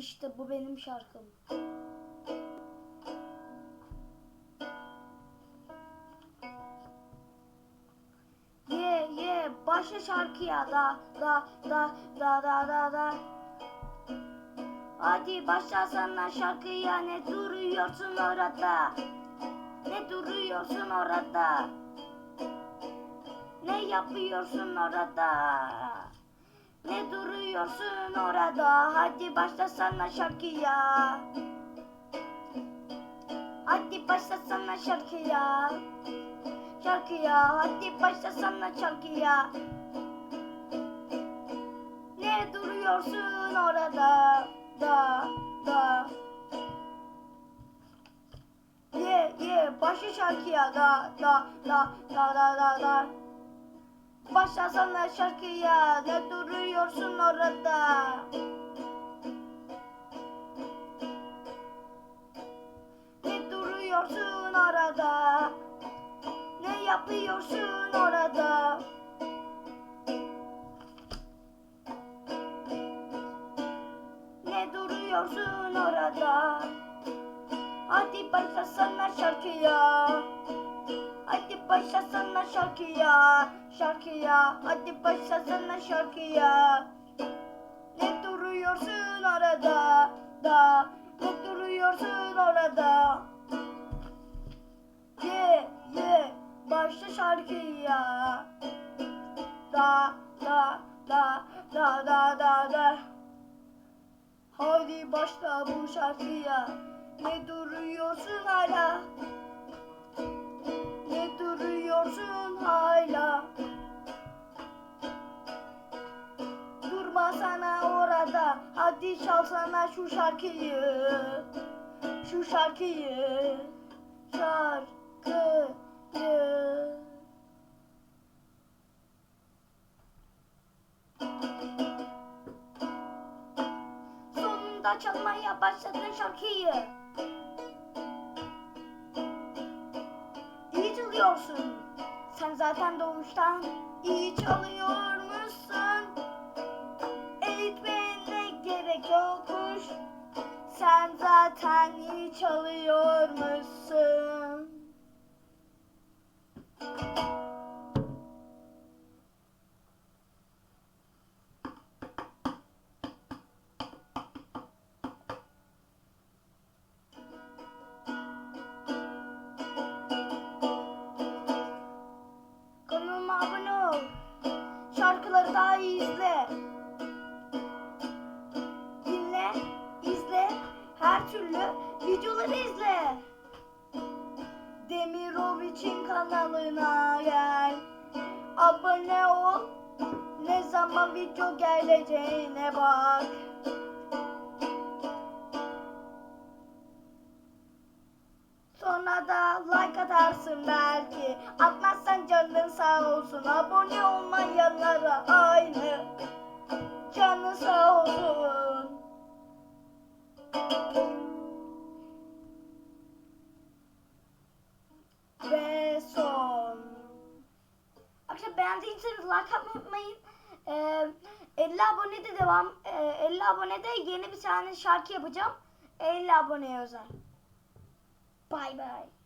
İşte bu benim şarkım. Ye ye başla şarkıya da da da da da da da. Hadi başlasana şarkıya ne duruyorsun orada? Ne duruyorsun orada? Ne yapıyorsun orada? Duruyorsun orada? Hadi başlasana şarkıya. Hadi başlasana şarkıya. Şarkıya hadi başlasana şarkıya. Ne duruyorsun orada? Da da. Ye ye başla şarkıya da da da da da da da. Başlasana şarkıya ne duruyorsun orada? Ne duruyorsun orada? Ne yapıyorsun orada? Ne duruyorsun orada? Hadi başlasana şarkıya. Başlasana şarkıya. Şarkıya. Hadi başlasana şarkıya. Ne duruyorsun orada? Da. Ne duruyorsun orada? Ye ye başla şarkıya. Da da da da da da da. Hadi başla bu şarkıya. Ne duruyorsun hala? Hadi çalsana şu şarkıyı. Şu şarkıyı. Şarkıyı. Sonunda çalmaya başladın şarkıyı. İyi çalıyorsun. Sen zaten doğuştan iyi çalıyormuşsun. Sen zaten iyi çalıyormuşsun. Kanalıma abone ol. Şarkıları daha iyi izle. Türlü videoları izle. Demirovic'in kanalına gel. Abone ol. Ne zaman video geleceğine bak. Sonra da like atarsın belki. Atmazsan canın sağ olsun. Abone olmayanlara aynı. Arkadaşlar beğendiyseniz like atmayı unutmayın. Ee, 50 abonede devam. Ee, 50 abonede yeni bir tane şarkı yapacağım. 50 aboneye özel. Bye bye.